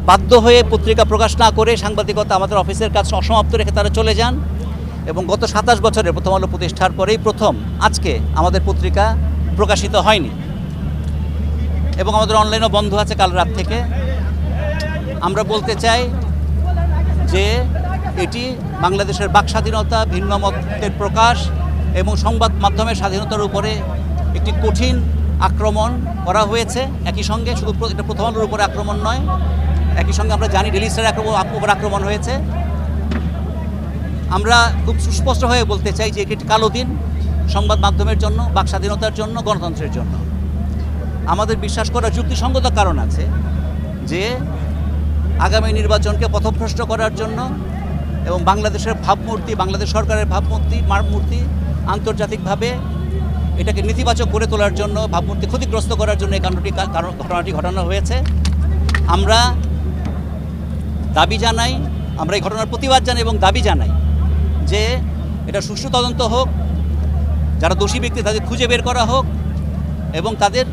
বাধ্য হয়ে পত্রিকা প্রকাশ না করে সাংবাদিকতা আমাদের অফিসের কাজ অসমাপ্ত রেখে তারা চলে যান। এবং গত সাতাশ বছরের প্রথম আলো প্রতিষ্ঠার পরেই প্রথম আজকে আমাদের পত্রিকা প্রকাশিত হয়নি। এবং আমাদের অনলাইনও বন্ধ আছে কাল রাত থেকে। আমরা বলতে চাই যে এটি বাংলাদেশের বাক স্বাধীনতা ভিন্ন মতের প্রকাশ এবং সংবাদ মাধ্যমের স্বাধীনতার উপরে একটি কঠিন আক্রমণ করা হয়েছে। একই সঙ্গে শুধু এটা প্রথম আলোর উপরে আক্রমণ নয় একই সঙ্গে আমরা জানি ডেলি স্টারের আক্রমণ উপর আক্রমণ হয়েছে। আমরা খুব সুস্পষ্ট হয়ে বলতে চাই যে এটি কালো দিন সংবাদ মাধ্যমের জন্য, বাক স্বাধীনতার জন্য, গণতন্ত্রের জন্য। আমাদের বিশ্বাস করার যুক্তিসঙ্গত কারণ আছে যে আগামী নির্বাচনকে পথভ্রষ্ট করার জন্য এবং বাংলাদেশের ভাবমূর্তি, বাংলাদেশ সরকারের ভাবমূর্তি মূর্তি আন্তর্জাতিকভাবে এটাকে নেতিবাচক করে তোলার জন্য, ভাবমূর্তি ক্ষতিগ্রস্ত করার জন্য এই কাণ্ডটি ঘটনাটি ঘটানো হয়েছে। আমরা দাবি জানাই, আমরা এই ঘটনার প্রতিবাদ জানাই এবং দাবি জানাই যে এটা সুষ্ঠু তদন্ত হোক, যারা দোষী ব্যক্তি তাদের খুঁজে বের করা হোক এবং তাদের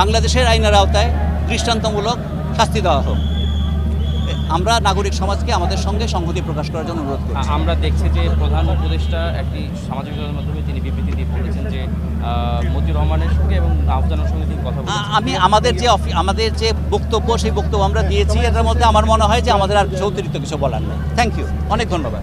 বাংলাদেশের আইনের আওতায় দৃষ্টান্তমূলক শাস্তি দেওয়া হোক। আমরা নাগরিক সমাজকে আমাদের সঙ্গে সংহতি প্রকাশ করার জন্য অনুরোধ করি আমরা দেখছি যে প্রধান উপদেষ্টা একটি সামাজিক যোগাযোগের মাধ্যমে তিনি বিবৃতি দিয়ে বলেছেন যে মতি রহমানের সঙ্গে এবং আফজানের সঙ্গে তিনি কথা আমি আমাদের যে আমাদের যে বক্তব্য সেই বক্তব্য আমরা দিয়েছি। এটার মধ্যে আমার মনে হয় যে আমাদের আর কিছু অতিরিক্ত কিছু বলার নেই। থ্যাংক ইউ অনেক ধন্যবাদ।